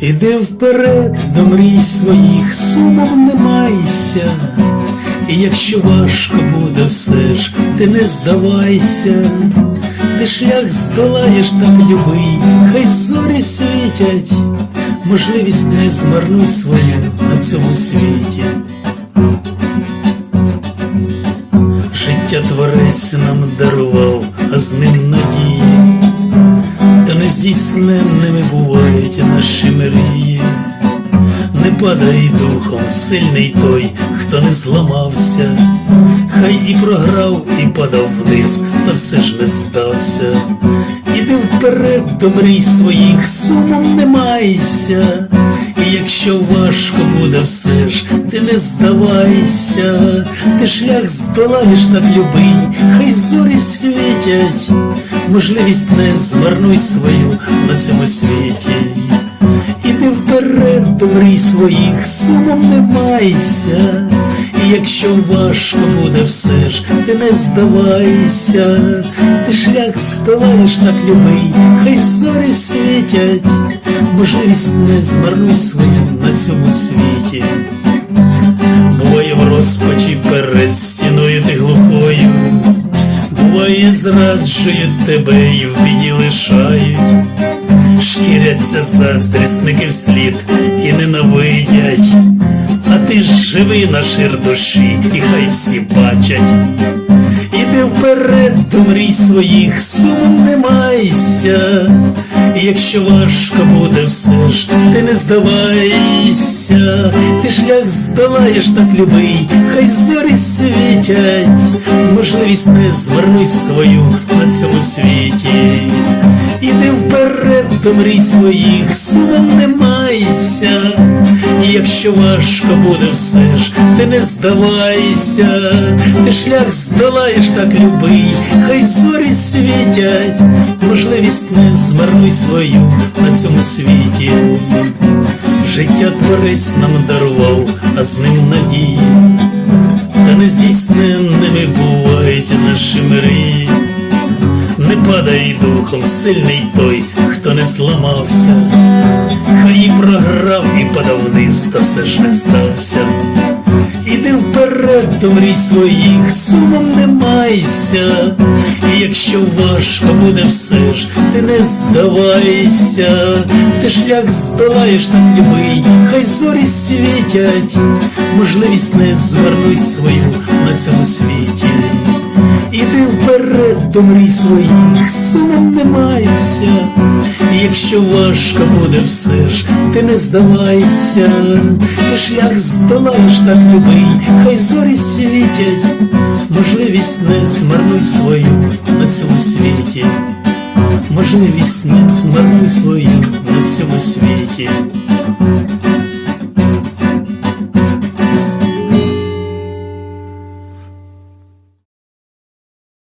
Іди вперед до мрій своїх, сумом не майся, і якщо важко буде все ж, ти не здавайся, ти шлях здолаєш так любий, хай зорі світять, можливість не змарнуй свою на цьому світі. Життя творець нам дарував, а з ним надії нездійсненними бувають наші мрії. Не падай духом, сильний той, хто не зламався, хай і програв, і падав вниз, та все ж не здався. Іди вперед до мрій своїх, сумом не майся. І якщо важко буде все ж, ти не здавайся, ти шлях здолаєш так любий, хай зорі світять, можливість не змарнуй свою на цьому світі. Іди вперед до мрій своїх, сумом не майся, і якщо важко буде все ж, ти не здавайся, ти шлях здолаєш так любий, хай зорі світять, можливість не змарнуй свою на цьому світі. Буває в розпачі перед стіною ти буває, зраджують тебе і в біді лишають, шкіряться заздрісники вслід і ненавидять, а ти ж живи на шир душі, і хай всі бачать. Іди вперед до мрій своїх, сум не майся, якщо важко буде все ж, ти не здавайся, ти шлях здолаєш так любий, хай зорі світять, можливість не звернуй свою на цьому світі. Іди вперед до мрій своїх, сумом не майся, якщо важко буде все ж, ти не здавайся, ти шлях здолаєш так любий, хай зорі світять, можливість не змарнуй свою на цьому світі. Життя творець нам дарував, а з ним надії, та нездійсненними бувають наші мрії. Не падай духом, сильний той, хто не зламався, і програв, і падав все ж не стався. Іди вперед до мрій своїх, сумом не майся, і якщо важко буде все ж, ти не здавайся, ти шлях здолаєш так любий, хай зорі світять, можливість не звернуй свою на цьому світі. Іди вперед до мрій своїх, сумом не майся, якщо важко буде все ж, ти не здавайся, ти шлях здолаєш так любий, хай зорі світять, можливість не змарнуй свою на цьому світі, можливість не змарнуй свою на цьому світі.